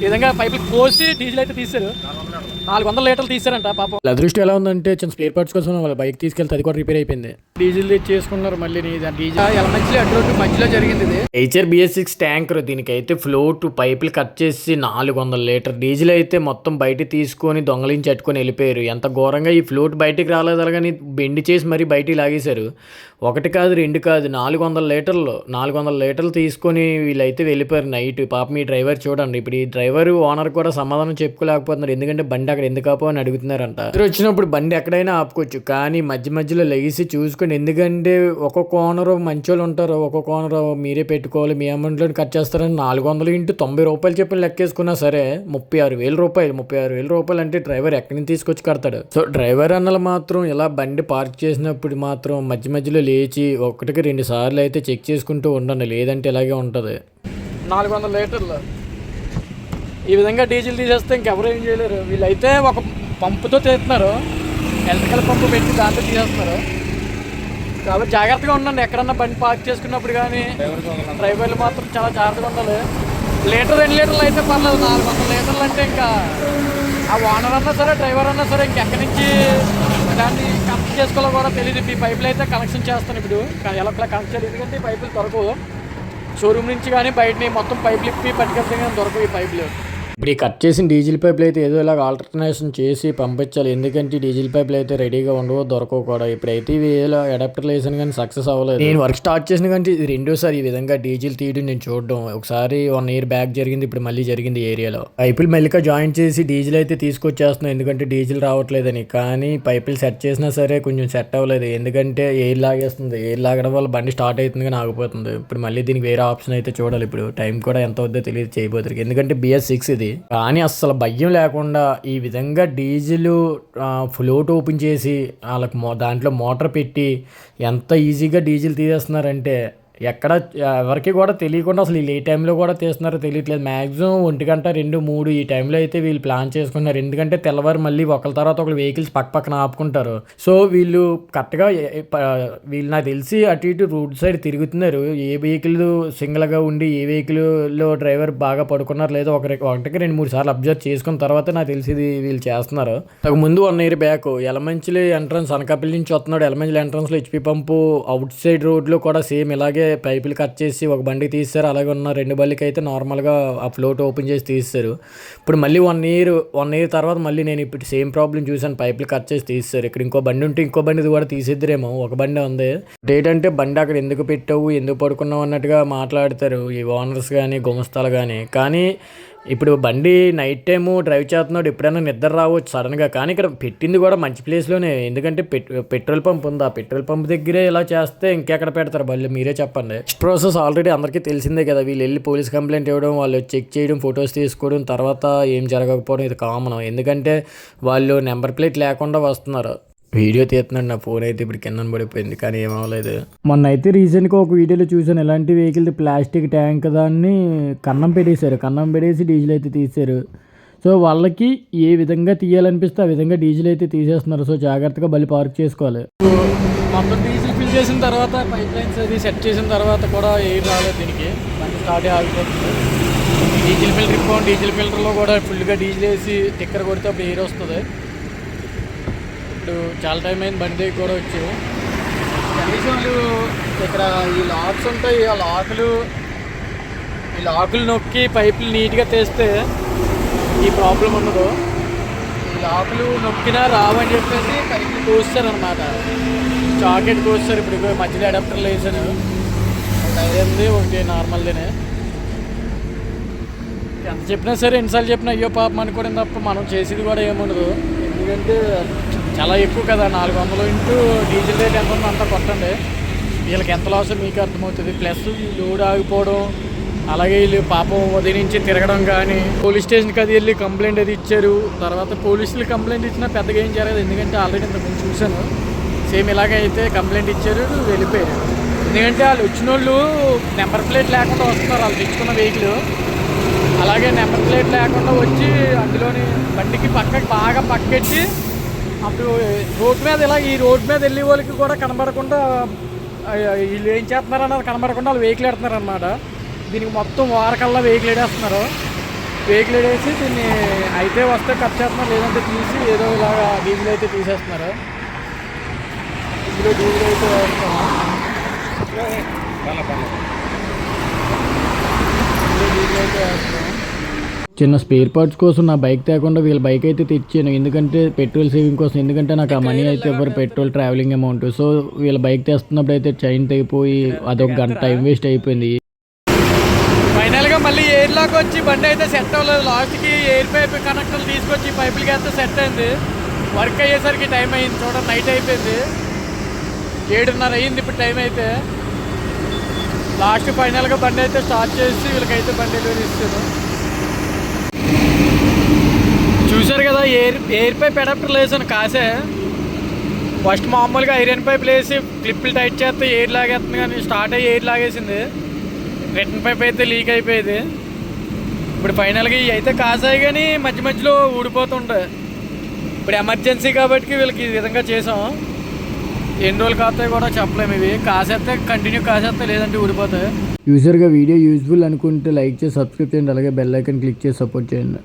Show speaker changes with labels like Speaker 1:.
Speaker 1: ఈ విధంగా పైపులు కోసి డీజిల్ అయితే తీశారు. నాలుగు వందల లీటర్లు తీశారంట పాపం. అదృష్టం ఎలా ఉందంటే చిన్న స్పేర్ పార్ట్స్ కోసం వాళ్ళ బైక్ తీసుకెళ్తే అది కూడా రిపేర్ అయిపోయింది. డీజిల్ చేసుకున్నారు మళ్ళీ డీజిల్. ఎలమంచిలో మధ్యలో జరిగింది ఇది. హెచ్ఆర్ బిఎస్ సిక్స్ ట్యాంకర్ దీనికైతే ఫ్లోట్ పైపులు కట్ చేసి నాలుగు వందల లీటర్ డీజిల్ అయితే మొత్తం బయట తీసుకొని దొంగలించి అట్టుకొని వెళ్ళిపోయారు. ఎంత ఘోరంగా ఈ ఫ్లోట్ బయటికి రాలేదు కానీ బెండి చేసి మరీ బయటికి లాగేశారు. ఒకటి కాదు రెండు కాదు నాలుగు వందల లీటర్లు నాలుగు వందల లీటర్లు తీసుకొని వీళ్ళైతే వెళ్ళిపోయారు నైట్ పాపం ఈ డ్రైవర్ చూడండి ఇప్పుడు ఈ డ్రైవర్ ఓనర్ కూడా సమాధానం చెప్పుకోలేకపోతున్నారు. ఎందుకంటే బండి అక్కడ ఎందుకు ఆపో అని అడుగుతున్నారంట. ఇద్దరు వచ్చినప్పుడు బండి ఎక్కడైనా ఆపుకోవచ్చు. కానీ మధ్య మధ్యలో లెగిసి చూసుకొని ఎందుకంటే ఒక కోనరు మంచోళ్ళు ఉంటారు. ఒక కోనరు మీరే పెట్టుకోవాలి. మీ అమౌంట్లో కట్ చేస్తారని నాలుగు వందలు ఇంటూ తొంభై రూపాయలు చెప్పిన లెక్కేసుకున్నా సరే ముప్పై ఆరు వేల రూపాయలు ముప్పై ఆరు వేల రూపాయలు అంటే డ్రైవర్ ఎక్కడి నుంచి తీసుకొచ్చి కడతాడు? సో డ్రైవర్ అన్నలు మాత్రం ఇలా బండి పార్క్ చేసినప్పుడు మాత్రం మధ్య మధ్యలో లేచి ఒకటికి రెండు సార్లు అయితే చెక్ చేసుకుంటూ ఉండండి. లేదంటే ఇలాగే ఉంటుంది. నాలుగు వందల లీటర్లు. ఈ విధంగా డీజిల్ తీసేస్తే ఇంకెవరు ఏం చేయలేరు. వీళ్ళైతే ఒక పంపుతో తీస్తున్నారు ఎలక్ట్రికల్ పంపు పెట్టి దాంతో తీసేస్తున్నారు. కాబట్టి జాగ్రత్తగా ఉండండి. ఎక్కడన్నా బండి పార్క్ చేసుకున్నప్పుడు కానీ డ్రైవర్లు మాత్రం చాలా జాగ్రత్తగా ఉండాలి. లీటర్ రెండు లీటర్లు అయితే పర్లేదు. నాలుగు వందల లీటర్లు అంటే ఇంకా ఆ ఓనర్ అన్నా సరే డ్రైవర్ అన్నా సరే ఇంకెక్కడి నుంచి దాన్ని కనెక్ట్ చేసుకోవాలో కూడా తెలియదు ఈ పైపులు అయితే కనెక్షన్ చేస్తాను ఇప్పుడు. కానీ ఎలా కనెక్ట్ చేయాలి? ఎందుకంటే ఈ పైపులు దొరకవు. షోరూమ్ నుంచి కానీ బయటని మొత్తం పైపులు ఇప్పి పట్టుకెళ్తే కానీ దొరకవు ఈ పైపులు. ఇప్పుడు ఈ కట్ చేసిన డీజిల్ పైపులు అయితే ఏదో ఇలాగ ఆల్టర్నేషన్ చేసి పంపించాలి. ఎందుకంటే డీజిల్ పైపులు అయితే రెడీగా ఉండవు దొరకవు కూడా. ఇప్పుడైతే ఇవి ఏదో అడాప్టర్లు వేసాను కానీ సక్సెస్ అవ్వలేదు. నేను వర్క్ స్టార్ట్ చేసిన కానీ ఇది రెండోసారి ఈ విధంగా డీజిల్ తీయడం నేను చూడడం. ఒకసారి వన్ ఇయర్ బ్యాక్ జరిగింది ఇప్పుడు మళ్ళీ జరిగింది ఏరియాలో. పైపులు మెల్లిగా జాయిన్ చేసి డీజిల్ అయితే తీసుకొచ్చేస్తున్నాం ఎందుకంటే డీజిల్ రావట్లేదని. కానీ పైపులు సెట్ చేసినా సరే కొంచెం సెట్ అవ్వలేదు. ఎందుకంటే ఎయిర్ లాగేస్తుంది. ఎయిర్ లాగడం వల్ల బండి స్టార్ట్ అవుతుంది కానీ ఆగిపోతుంది. ఇప్పుడు మళ్ళీ దీనికి వేరే ఆప్షన్ అయితే చూడాలి. ఇప్పుడు టైం కూడా ఎంత అవుద్దో తెలియదు చేయబోతుంది ఎందుకంటే బిఎస్ సిక్స్ ఇది. కానీ అస్సలు భయం లేకుండా ఈ విధంగా డీజిల్ ఫ్లోట్ ఓపెన్ చేసి వాళ్ళకి దాంట్లో మోటార్ పెట్టి ఎంత ఈజీగా డీజిల్ తీసేస్తున్నారంటే ఎక్కడ ఎవరికి కూడా తెలియకుండా అసలు వీళ్ళు ఏ టైంలో కూడా తీస్తున్నారో తెలియట్లేదు. మ్యాక్సిమం ఒంటి గంట రెండు మూడు ఈ టైంలో అయితే వీళ్ళు ప్లాన్ చేసుకున్నారు. ఎందుకంటే తెల్లవారు మళ్ళీ ఒకరి తర్వాత ఒకరు వెహికల్స్ పక్క పక్కన ఆపుకుంటారు. సో వీళ్ళు కరెక్ట్గా వీళ్ళు నాకు తెలిసి అటు ఇటు రోడ్ సైడ్ తిరుగుతున్నారు. ఏ వెహికల్ సింగిల్గా ఉండి ఏ వెహికల్లో డ్రైవర్ బాగా పడుకున్నారు లేదో ఒకరి ఒకటికి రెండు మూడు సార్లు అబ్జర్వ్ చేసుకున్న తర్వాత నాకు తెలిసి ఇది వీళ్ళు చేస్తున్నారు. నాకు ముందు one year back Yelamanchili entrance Anakapalli నుంచి వస్తున్నాడు. ఎలమంచిలి ఎంట్రన్స్లో హెచ్పి పంపు అవుట్ సైడ్ రోడ్లో కూడా సేమ్ ఇలాగే పైపులు కట్ చేసి ఒక బండికి తీస్తారు అలాగే ఉన్న రెండు బండికి అయితే నార్మల్గా ఆ ఫ్లోట్ ఓపెన్ చేసి తీస్తారు ఇప్పుడు మళ్ళీ వన్ ఇయర్ వన్ ఇయర్ తర్వాత మళ్ళీ నేను ఇప్పుడు సేమ్ ప్రాబ్లం చూసాను పైపులు కట్ చేసి తీస్తారు ఇక్కడ ఇంకో బండి ఉంటే ఇంకో బండి కూడా తీసేద్దరేమో. ఒక బండి ఉంది. ఏంటంటే బండి అక్కడ ఎందుకు పెట్టావు? ఎందుకు పడుకున్నావు? అన్నట్టుగా మాట్లాడతారు ఈ ఓనర్స్ కానీ గుమస్తాలు కానీ కానీ ఇప్పుడు బండి నైట్ టైము డ్రైవ్ చేస్తున్నాడు ఎప్పుడైనా నిద్ర రావచ్చు సడన్గా కానీ ఇక్కడ పెట్టింది కూడా మంచి ప్లేస్లోనే ఎందుకంటే పెట్ పెట్రోల్ పంప్ ఉంది. ఆ పెట్రోల్ పంప్ దగ్గరే ఇలా చేస్తే ఇంకెక్కడ పెడతారు బళ్ళు? మీరే చెప్పండి. ప్రాసెస్ ఆల్రెడీ అందరికీ తెలిసిందే కదా. వీళ్ళు వెళ్ళి పోలీస్ కంప్లైంట్ ఇవ్వడం వాళ్ళు చెక్ చేయడం ఫొటోస్ తీసుకోవడం తర్వాత ఏం జరగకపోవడం ఇది కామన్ ఎందుకంటే వాళ్ళు నెంబర్ ప్లేట్ లేకుండా వస్తున్నారు. వీడియో తీస్తున్నాడు నా ఫోన్ అయితే ఇప్పుడు కింద పడిపోయింది కానీ ఏమవలేదు మొన్న అయితే రీసెంట్గా ఒక వీడియోలో చూసాను ఎలాంటి వెహికల్ ప్లాస్టిక్ ట్యాంక్ దాన్ని కన్నం పెట్టేశారు కన్నం పెట్టేసి డీజిల్ అయితే తీశారు. సో వాళ్ళకి ఏ విధంగా తీయాలనిపిస్తే ఆ విధంగా డీజిల్ అయితే తీసేస్తున్నారు. సో జాగ్రత్తగా బలి పార్క్ చేసుకోవాలి. మొత్తం డీజిల్ ఫిల్ చేసిన తర్వాత పైప్ లైన్స్ అది సెట్ చేసిన తర్వాత కూడా ఎయిర్ రాలేదు దీనికి. బండి స్టార్ట్ ఆగిపోతుంది. డీజిల్ ఫిల్టర్ ఇప్పాం డీజిల్ ఫిల్టర్లో కూడా ఫుల్గా డీజిల్ వేసి టిక్కర్ కొడితే అప్పుడు ఎయిర్ వస్తుంది. ఇప్పుడు చాలా టైం అయింది బండి దగ్గర కూడా వచ్చాము. కనీసం వాళ్ళు ఇక్కడ ఈ లాక్స్ ఉంటాయి ఆ లాకులు ఈ లాకులు నొక్కి పైపులు నీట్గా తీస్తే ఈ ప్రాబ్లం ఉండదు. ఈ లాకులు నొక్కినా రావని చెప్పేసి పైపులు కోస్తారనమాట చాకెట్ కోస్తారు ఇప్పుడు మధ్యలో అడాప్టర్లు వేసాను ఒక ఉంది ఒకటి నార్మల్దేనే. ఎంత చెప్పినా సరే ఎన్నిసార్లు చెప్పినా అయ్యో పాపం అనుకోవడం తప్ప మనం చేసేది కూడా ఏముండదు ఎందుకంటే చాలా ఎక్కువ కదా నాలుగు వందలు ఇంటూ డీజిల్ రేట్ ఎంత ఉందో అంతా కొట్టండి. వీళ్ళకి ఎంత లాస్ మీకు అర్థమవుతుంది. ప్లస్ లోడ్ ఆగిపోవడం అలాగే వీళ్ళు పాపం ఉదయం నుంచి తిరగడం కానీ పోలీస్ స్టేషన్కి అది వెళ్ళి కంప్లైంట్ అది ఇచ్చారు. తర్వాత పోలీసులు కంప్లైంట్ ఇచ్చినా పెద్దగా ఏం జరగదు. ఎందుకంటే ఆల్రెడీ ఇంతకుముందు చూశాను. సేమ్ ఇలాగే అయితే కంప్లైంట్ ఇచ్చారు వెళ్ళిపోయారు. ఎందుకంటే వాళ్ళు వచ్చిన వాళ్ళు నెంబర్ ప్లేట్ లేకుండా వస్తున్నారు. వాళ్ళు తెచ్చుకున్న వెహికల్ అలాగే నెంబర్ ప్లేట్ లేకుండా వచ్చి అందులోని బండికి పక్కకి బాగా పక్కెట్టి అప్పుడు రోడ్ మీద ఇలా ఈ రోడ్ మీద వెళ్ళే వాళ్ళకి కూడా కనబడకుండా వీళ్ళు ఏం చేస్తున్నారు అన్నది కనబడకుండా వాళ్ళు వెహికల్ ఎడుతున్నారు అనమాట దీనికి మొత్తం వారకల్లా వెహికల్ ఎడేస్తున్నారు
Speaker 2: వెహికల్ వేసి దీన్ని అయితే వస్తే కట్ చేస్తున్నారు లేదంటే తీసి ఏదో ఇలాగా డీజిల్ అయితే తీసేస్తున్నారు. ఇందులో డీజిల్ అయితే వేస్తున్నాం ఇందులో డీజిల్ అయితే వేస్తున్నాం చిన్న స్పేర్ పార్ట్స్ కోసం నా బైక్ తేకుండా వీళ్ళ బైక్ అయితే తెచ్చాను. ఎందుకంటే పెట్రోల్ సేవింగ్ కోసం. ఎందుకంటే నాకు ఆ మనీ అయితే ఇవ్వరు పెట్రోల్? Travelling amount? సో వీళ్ళ బైక్ తెస్తున్నప్పుడు అయితే చైన్ తెగిపోయి అదొక గంట టైం వేస్ట్ అయిపోయింది. ఫైనల్గా మళ్ళీ ఎయిర్ లాక్ వచ్చి బండి అయితే సెట్ అవ్వలేదు. లాస్ట్కి ఎయిర్ పైప్ కనెక్టర్లు తీసుకొచ్చి పైపులకి అయితే సెట్ అయింది. వర్క్ అయ్యేసరికి టైం అయింది. చూడండి నైట్ అయిపోయింది. ఏడున్నర అయింది ఇప్పుడు టైం అయితే. లాస్ట్ ఫైనల్గా బండి అయితే స్టార్ట్ చేసి వీళ్ళకైతే బండి డెలివరీ ఇస్తాను చూశారు కదా ఎయిర్ ఎయిర్ పైప్ అడాప్టర్ లేసాను కాసే. ఫస్ట్ మామూలుగా ఐరన్ పైప్ లేసి క్లిప్పులు టైట్ చేస్తే ఎయిర్ లాగేస్తుంది కానీ స్టార్ట్ అయ్యి ఎయిర్ లాగేసింది. రిటర్న్ పైప్ అయితే లీక్ అయిపోయేది. ఇప్పుడు ఫైనల్గా ఇవి అయితే కాసాయి కానీ మధ్య మధ్యలో ఊడిపోతుంటాయి ఇప్పుడు ఎమర్జెన్సీ కాబట్టి వీళ్ళకి ఈ విధంగా చేసాం. ఎన్ని రోజులు కాస్తాయి కూడా చెప్పలేము ఇవి. కాసేస్తే కంటిన్యూ కాసేస్తే లేదంటే ఊడిపోతాయి. యూజర్గా వీడియో యూజ్ఫుల్ అనుకుంటే లైక్ చేసి సబ్స్క్రైబ్ చేయండి. అలాగే బెల్ ఐకన్ క్లిక్ చేసి సపోర్ట్ చేయండి.